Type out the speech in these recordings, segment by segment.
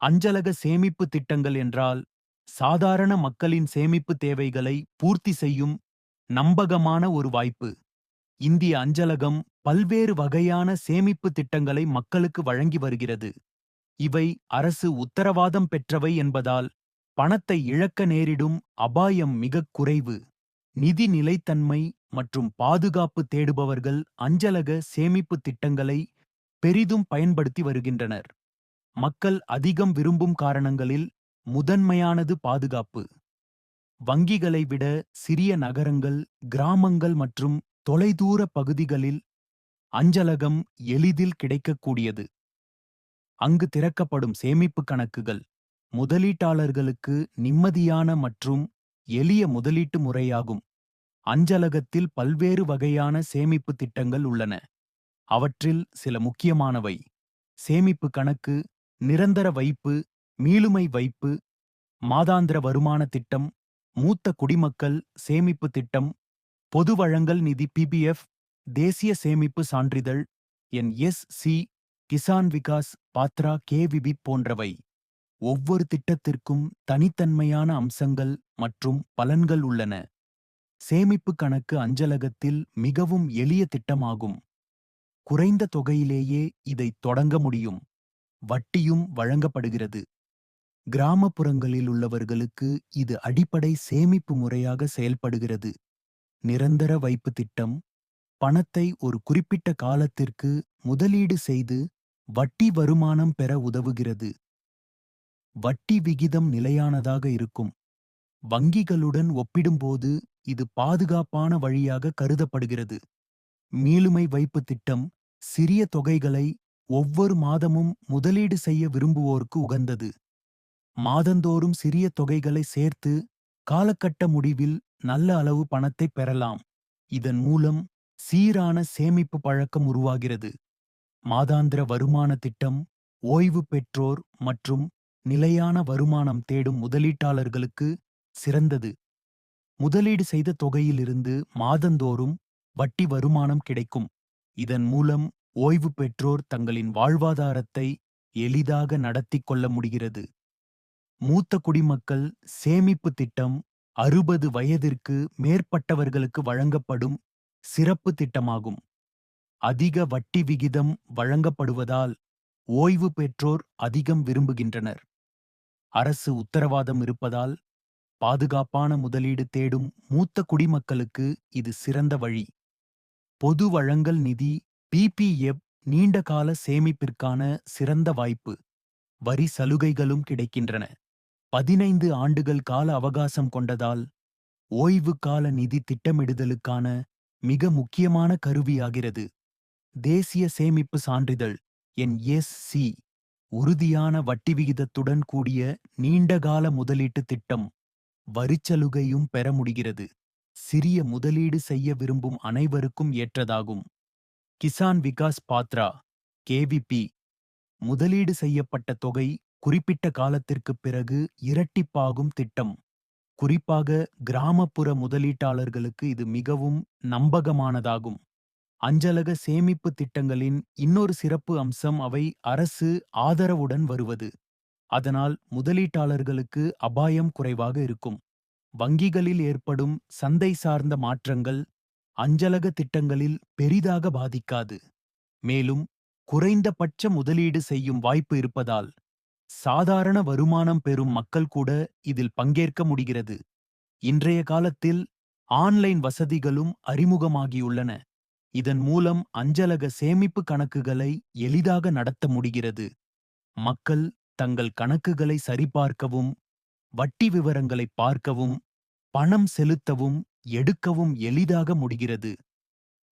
அஞ்சலக சேமிப்பு திட்டங்கள் என்றால் சாதாரண மக்களின் சேமிப்பு தேவைகளை பூர்த்தி செய்யும் நம்பகமான ஒரு வாய்ப்பு. இந்திய அஞ்சலகம் பல்வேறு வகையான சேமிப்பு திட்டங்களை மக்களுக்கு வழங்கி வருகிறது. இவை அரசு உத்தரவாதம் பெற்றவை என்பதால் பணத்தை இழக்க நேரிடும் அபாயம் மிகக் குறைவு. நிதி நிலைத்தன்மை மற்றும் பாதுகாப்பு தேடுபவர்கள் அஞ்சலக சேமிப்பு திட்டங்களை பெரிதும் பயன்படுத்தி வருகின்றனர். மக்கள் அதிகம் விரும்பும் காரணங்களில் முதன்மையானது பாதுகாப்பு. வங்கிகளை விட சிறிய நகரங்கள் கிராமங்கள் மற்றும் தொலைதூர பகுதிகளில் அஞ்சலகம் எளிதில் கிடைக்கக்கூடியது. அங்கு திறக்கப்படும் சேமிப்பு கணக்குகள் முதலீட்டாளர்களுக்கு நிம்மதியான மற்றும் எளிய முதலீட்டு முறையாகும். அஞ்சலகத்தில் பல்வேறு வகையான சேமிப்பு திட்டங்கள் உள்ளன. அவற்றில் சில முக்கியமானவை. சேமிப்பு கணக்கு நிரந்தர வைப்பு மீளுமை வைப்பு மாதாந்திர வருமான திட்டம் மூத்த குடிமக்கள் சேமிப்பு திட்டம் பொது வழங்கல் நிதி பிபிஎஃப் தேசிய சேமிப்பு சான்றிதழ் N S C Kisan Vikas Patra KVP போன்றவை. ஒவ்வொரு திட்டத்திற்கும் தனித்தன்மையான அம்சங்கள் மற்றும் பலன்கள் உள்ளன. சேமிப்பு கணக்கு அஞ்சலகத்தில் மிகவும் எளிய திட்டமாகும். குறைந்த தொகையிலேயே இதை தொடங்க முடியும். வட்டியும் வழங்கப்படுகிறது. கிராமப்புறங்களில் உள்ளவர்களுக்கு இது அடிப்படை சேமிப்பு முறையாக செயல்படுகிறது. நிரந்தர வைப்பு திட்டம் பணத்தை ஒரு குறிப்பிட்ட காலத்திற்கு முதலீடு செய்து வட்டி வருமானம் பெற உதவுகிறது. வட்டி விகிதம் நிலையானதாக இருக்கும். வங்கிகளுடன் ஒப்பிடும்போது இது பாதுகாப்பான வழியாக கருதப்படுகிறது. மீளுமை வைப்பு திட்டம் சிறிய தொகைகளை ஒவ்வொரு மாதமும் முதலீடு செய்ய விரும்புவோருக்கு உகந்தது. மாதந்தோறும் சிறிய தொகைகளை சேர்த்து காலகட்ட முடிவில் நல்ல அளவு பணத்தை பெறலாம். இதன் மூலம் சீரான சேமிப்பு பழக்கம் உருவாகிறது. மாதாந்திர வருமான திட்டம் ஓய்வு பெற்றோர் மற்றும் நிலையான வருமானம் தேடும் முதலீட்டாளர்களுக்கு சிறந்தது. முதலீடு செய்த தொகையிலிருந்து மாதந்தோறும் வட்டி வருமானம் கிடைக்கும். இதன் மூலம் ஓய்வு பெற்றோர் தங்களின் வாழ்வாதாரத்தை எளிதாக நடத்திக் கொள்ள முடிகிறது. மூத்த குடிமக்கள் சேமிப்பு திட்டம் அறுபது வயதிற்கு மேற்பட்டவர்களுக்கு வழங்கப்படும் சிறப்பு திட்டமாகும். அதிக வட்டி விகிதம் வழங்கப்படுவதால் ஓய்வு பெற்றோர் அதிகம் விரும்புகின்றனர். அரசு உத்தரவாதம் இருப்பதால் பாதுகாப்பான முதலீடு தேடும் மூத்த குடிமக்களுக்கு இது சிறந்த வழி. பொது வழங்கல் நிதி பிபிஎஃப் நீண்டகால சேமிப்பிற்கான சிறந்த வாய்ப்பு. வரி சலுகைகளும் கிடைக்கின்றன. பதினைந்து ஆண்டுகள் கால அவகாசம் கொண்டதால் ஓய்வு கால நிதி திட்டமிடுதலுக்கான மிக முக்கியமான கருவியாகிறது. தேசிய சேமிப்பு சான்றிதழ் என் எஸ் சி உறுதியான வட்டி விகிதத்துடன் கூடிய நீண்டகால முதலீட்டு திட்டம் வரிச்சலுகையும் பெற முடிகிறது. சிறிய முதலீடு செய்ய விரும்பும் அனைவருக்கும் ஏற்றதாகும். கிசான் விகாஸ் பாத்ரா கேவிபி முதலீடு செய்யப்பட்ட தொகை குறிப்பிட்ட காலத்திற்குப் பிறகு இரட்டிப்பாகும் திட்டம். குறிப்பாக கிராமப்புற முதலீட்டாளர்களுக்கு இது மிகவும் நம்பகமானதாகும். அஞ்சலக சேமிப்பு திட்டங்களின் இன்னொரு சிறப்பு அம்சம் அவை அரசு ஆதரவுடன் வருவது. அதனால் முதலீட்டாளர்களுக்கு அபாயம் குறைவாக இருக்கும். வங்கிகளில் ஏற்படும் சந்தை சார்ந்த மாற்றங்கள் அஞ்சலக திட்டங்களில் பெரிதாக பாதிக்காது. மேலும் குறைந்தபட்ச முதலீடு செய்யும் வாய்ப்பு இருப்பதால் சாதாரண வருமானம் பெறும் மக்கள் கூட இதில் பங்கேற்க முடிகிறது. இன்றைய காலத்தில் ஆன்லைன் வசதிகளும் அறிமுகமாகியுள்ளன. இதன் மூலம் அஞ்சலக சேமிப்பு கணக்குகளை எளிதாக நடத்த முடிகிறது. மக்கள் தங்கள் கணக்குகளை சரிபார்க்கவும் வட்டி விவரங்களை பார்க்கவும் பணம் செலுத்தவும் எடுக்கவும் எளிதாக முடிகிறது.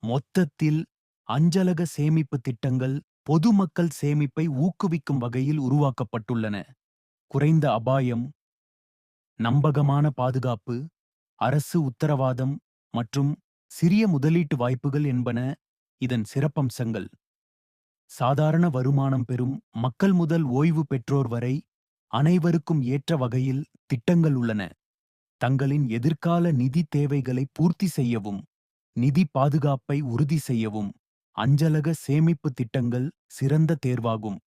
மொத்தத்தில் அஞ்சலக சேமிப்பு திட்டங்கள் பொதுமக்கள் சேமிப்பை ஊக்குவிக்கும் வகையில் உருவாக்கப்பட்டுள்ளன. குறைந்த அபாயம் நம்பகமான பாதுகாப்பு அரசு உத்தரவாதம் மற்றும் சிறிய முதலீட்டு வாய்ப்புகள் என்பன இதன் சிறப்பம்சங்கள். சாதாரண வருமானம் பெறும் மக்கள் முதல் ஓய்வு பெற்றோர் வரை அனைவருக்கும் ஏற்ற வகையில் திட்டங்கள் உள்ளன. தங்களின் எதிர்கால நிதி தேவைகளை பூர்த்தி செய்யவும் நிதி பாதுகாப்பை உறுதி செய்யவும் அஞ்சலக சேமிப்பு திட்டங்கள் சிறந்த தேர்வாகும்.